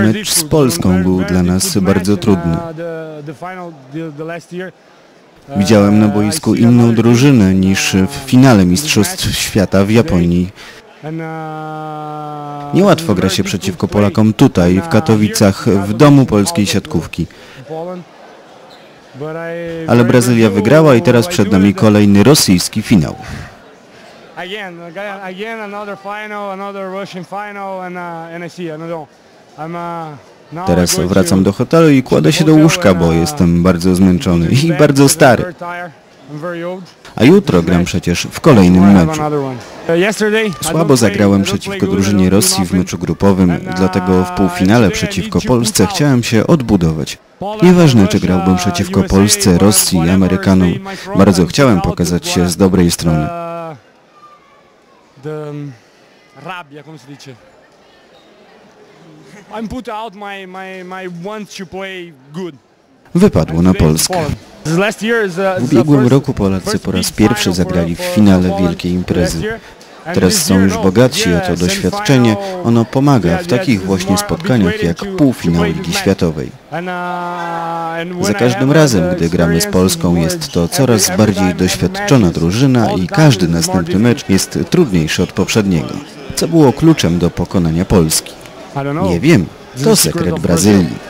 Mecz z Polską był dla nas bardzo trudny. Widziałem na boisku inną drużynę niż w finale Mistrzostw Świata w Japonii. Niełatwo gra się przeciwko Polakom tutaj, w Katowicach, w domu polskiej siatkówki. Ale Brazylia wygrała i teraz przed nami kolejny rosyjski finał. again, again, another final, another Russian final, and uh, and I see, I Teraz wracam do hotelu i kładę się do łóżka, bo jestem bardzo zmęczony i bardzo stary. A jutro gram przecież w kolejnym meczu. Słabo zagrałem przeciwko drużynie Rosji w meczu grupowym, dlatego w półfinale przeciwko Polsce chciałem się odbudować. Nieważne, czy grałbym przeciwko Polsce, Rosji Amerykanom, bardzo chciałem pokazać się z dobrej strony. I'm put out my, my, my want to play good. Wypadło na Polskę. Uh, W ubiegłym roku Polacy po raz pierwszy zagrali w finale wielkiej imprezy. Teraz są już no, bogatsi o yeah, to doświadczenie. Ono pomaga w takich właśnie a spotkaniach jak półfinał Ligi. Światowej. Uh, Za każdym razem, gdy gramy z Polską, jest to coraz bardziej doświadczona drużyna i każdy następny mecz jest trudniejszy od poprzedniego. Co było kluczem do pokonania Polski? Nie wiem. To sekret Brazylii.